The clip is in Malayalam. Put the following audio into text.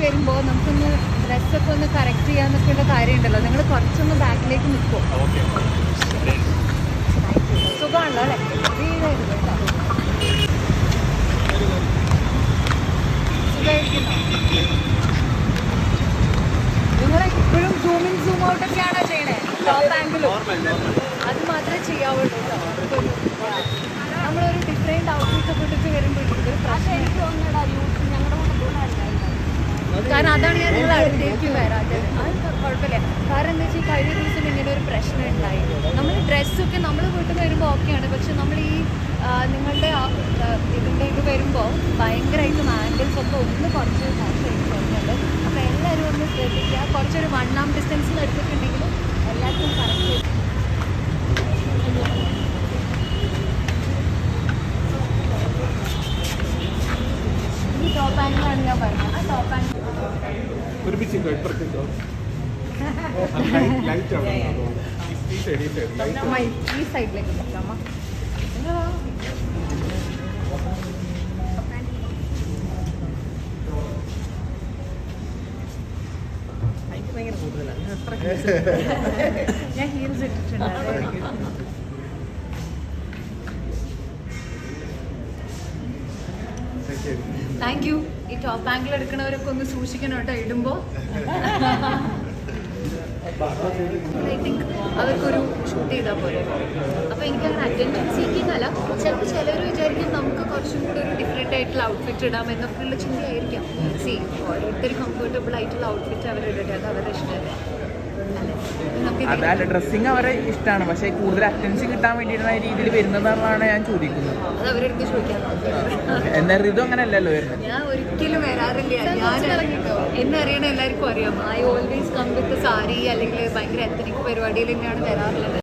വരുമ്പോൾ നമുക്കൊന്ന് ഡ്രസ്സൊക്കെ ഒന്ന് കറക്റ്റ് ചെയ്യാന്നൊക്കെയുള്ള കാര്യമുണ്ടല്ലോ. നിങ്ങൾ കുറച്ചൊന്ന് ബാക്കിലേക്ക് നിൽക്കും. സുഖമാണല്ലോ അല്ലേ? നിങ്ങൾ എപ്പോഴും സൂം ഇൻ സൂം ഔട്ട് ഒക്കെയാണോ ചെയ്യണേ? ടോപ്പ് ആംഗിളും അത് മാത്രമേ ചെയ്യാവുള്ളൂ കേട്ടോ നമുക്കൊരു നമ്മളൊരു ഡിഫറെന്റ് ഔട്ട്ഫിറ്റ് ഒക്കെ ഇട്ടിട്ട് വരുമ്പോൾ ഇതൊരു പ്രശ്നം കാരണം അതാണ് ഞാൻ നിങ്ങൾ അടുത്തേക്ക് വരാത്തത്. കുഴപ്പമില്ല. കാരണം എന്താ വെച്ചാൽ കഴിഞ്ഞ ദിവസം ഇങ്ങനെ ഒരു പ്രശ്നം ഉണ്ടായി. നമ്മൾ ഡ്രസ്സൊക്കെ നമ്മൾ വീട്ടിൽ വരുമ്പോൾ ഓക്കെയാണ് പക്ഷെ നമ്മൾ ഈ നിങ്ങളുടെ ഇതിന്റെ ഇത് വരുമ്പോൾ ഭയങ്കരമായിട്ടും ആംഗിൾസ് ഒക്കെ ഒന്ന് കുറച്ച് മോശമായിട്ട് വരുന്നുണ്ട് അപ്പോൾ എല്ലാവരും ഒന്ന് ശ്രദ്ധിക്കുക. കുറച്ചൊരു വൺ ആം ഡിസ്റ്റൻസിൽ എടുത്തിട്ടുണ്ടെങ്കിൽ എല്ലാവർക്കും കറക്റ്റ് ടോപ്പ് ആംഗിളാണ് ഞാൻ പറഞ്ഞത്. ഒരുമിച്ച് ഇപ്പുറത്തേക്കോ ലൈറ്റ് ആണ് ഈ സൈഡ് ഈ സൈഡിലേക്ക് നിൽക്കാം അമ്മ ഞാൻ ഹീൽസ് ഇട്ടിട്ടുണ്ട് അതായിരിക്കും. താങ്ക് യു ഈ ടോപ്പ് ആംഗിൾ എടുക്കണവരൊക്കെ ഒന്ന് സൂക്ഷിക്കണം കേട്ടോ ഇടുമ്പോ. ഐ തിങ്ക് അവർക്കൊരു ഷൂട്ട് ചെയ്താൽ പോലെ അപ്പോൾ എനിക്ക് അങ്ങനെ അറ്റൻഷൻ സീക്കിംഗ് ചിലപ്പോൾ ചിലർ വിചാരിക്കും നമുക്ക് കുറച്ചും കൂടി ഒരു ഡിഫറെന്റ് ആയിട്ടുള്ള ഔട്ട്ഫിറ്റ് ഇടാം എന്നൊക്കെയുള്ള ചിന്തയായിരിക്കാം. സി ഓരോരുത്തർ കംഫർട്ടബിൾ ആയിട്ടുള്ള ഔട്ട്ഫിറ്റ് അവരിടട്ടെ അത് അവരുടെ ഇഷ്ടമല്ലേ? അതല്ല ഡ്രസ്സിങ് അവരെ ഇഷ്ടമാണ് പക്ഷേ കൂടുതൽ അറ്റൻഷൻ കിട്ടാൻ വേണ്ടിയിട്ടുള്ള രീതിയിൽ വരുന്നതെന്നാണ് ഞാൻ ചോദിക്കുന്നത്. എന്നാൽ ഇതും അങ്ങനെ അല്ലല്ലോ എന്നാൽ ഋതു അങ്ങനെയല്ലല്ലോ വരുന്നത്? ഞാൻ ഒരിക്കലും വരാറില്ല. ഞാൻ എന്നെ അറിയണ എല്ലാവർക്കും അറിയാം. I always come with sari അല്ലെങ്കിൽ ഭയങ്കര എത്തനിക് പരിപാടിയിൽ തന്നെയാണ് വരാറുള്ളത്.